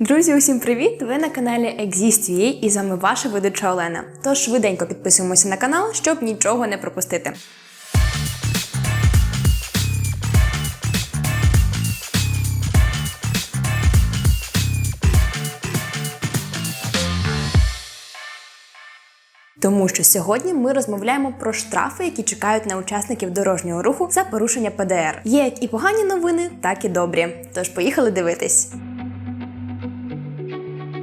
Друзі, усім привіт! Ви на каналі Exist.ua і з вами ваша ведуча Олена. Тож швиденько підписуємося на канал, щоб нічого не пропустити. Тому що сьогодні ми розмовляємо про штрафи, які чекають на учасників дорожнього руху за порушення ПДР. Є як і погані новини, так і добрі. Тож поїхали дивитись.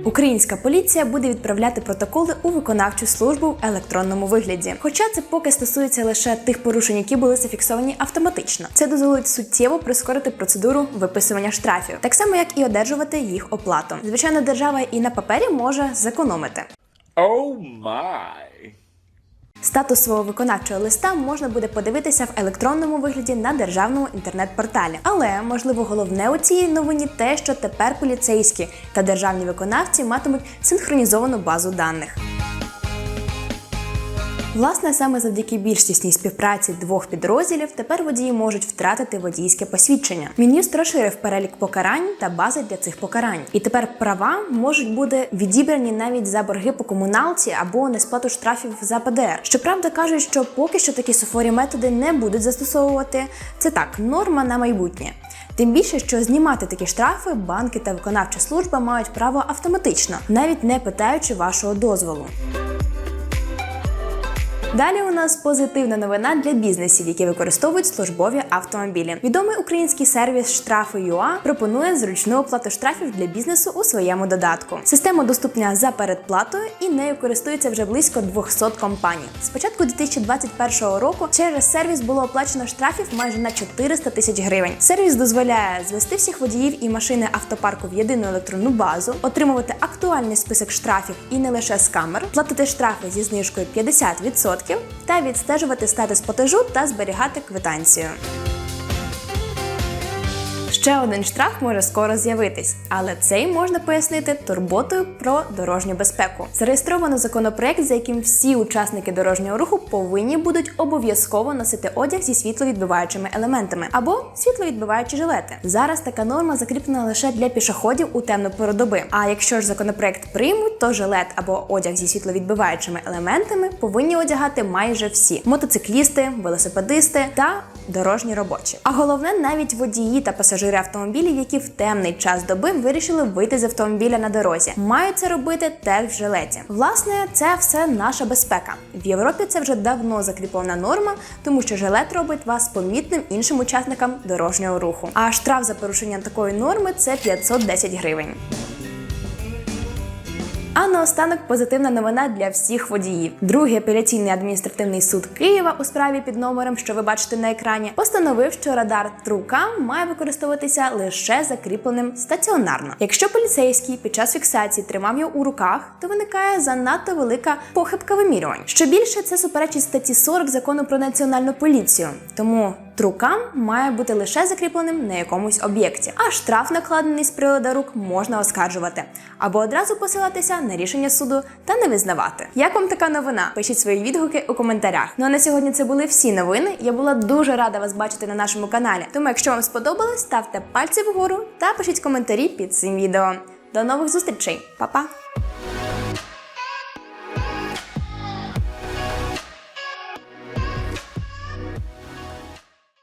Українська поліція буде відправляти протоколи у виконавчу службу в електронному вигляді. Хоча це поки стосується лише тих порушень, які були зафіксовані автоматично. Це дозволить суттєво прискорити процедуру виписування штрафів, так само як і одержувати їх оплату. Звичайно, держава і на папері може зекономити. Oh my. Статус свого виконавчого листа можна буде подивитися в електронному вигляді на державному інтернет-порталі. Але можливо головне у цій новині те, що тепер поліцейські та державні виконавці матимуть синхронізовану базу даних. Власне, саме завдяки більш тісній співпраці двох підрозділів тепер водії можуть втратити водійське посвідчення. Мін'юст розширив перелік покарань та бази для цих покарань. І тепер права можуть бути відібрані навіть за борги по комуналці або несплату штрафів за ПДР. Щоправда, кажуть, що поки що такі суфорі методи не будуть застосовувати. Це так, норма на майбутнє. Тим більше, що знімати такі штрафи банки та виконавча служба мають право автоматично, навіть не питаючи вашого дозволу. Далі у нас позитивна новина для бізнесів, які використовують службові автомобілі. Відомий український сервіс штрафи.ua пропонує зручну оплату штрафів для бізнесу у своєму додатку. Система доступна за передплатою і нею користується вже близько 200 компаній. З початку 2021 року через сервіс було оплачено штрафів майже на 400 тисяч гривень. Сервіс дозволяє звести всіх водіїв і машини автопарку в єдину електронну базу, отримувати актуальний список штрафів і не лише з камер, платити штрафи зі знижкою 50% та відстежувати статус платежу та зберігати квитанцію. Ще один штраф може скоро з'явитись, але цей можна пояснити турботою про дорожню безпеку. Зареєстровано законопроект, за яким всі учасники дорожнього руху повинні будуть обов'язково носити одяг зі світловідбиваючими елементами або світловідбиваючі жилети. Зараз така норма закріплена лише для пішоходів у темну пору доби. А якщо ж законопроект приймуть, то жилет або одяг зі світловідбиваючими елементами повинні одягати майже всі мотоциклісти, велосипедисти та дорожні робочі. А головне, навіть водії та пасажири автомобілів, які в темний час доби вирішили вийти з автомобіля на дорозі, мають це робити теж в жилеті. Власне, це все наша безпека. В Європі це вже давно закріплена норма, тому що жилет робить вас помітним іншим учасникам дорожнього руху. А штраф за порушення такої норми це 510 гривень. А наостанок позитивна новина для всіх водіїв. Другий апеляційний адміністративний суд Києва у справі під номером, що ви бачите на екрані, постановив, що радар Трукам має використовуватися лише закріпленим стаціонарно. Якщо поліцейський під час фіксації тримав його у руках, то виникає занадто велика похибка вимірювань. Що більше це суперечить статті 40 закону про національну поліцію. Тому Трукам має бути лише закріпленим на якомусь об'єкті, а штраф, накладений з приладу рук, можна оскаржувати або одразу посилатися на рішення суду та не визнавати. Як вам така новина? Пишіть свої відгуки у коментарях. Ну а на сьогодні це були всі новини. Я була дуже рада вас бачити на нашому каналі. Тому, якщо вам сподобалось, ставте пальці вгору та пишіть коментарі під цим відео. До нових зустрічей, Па-па!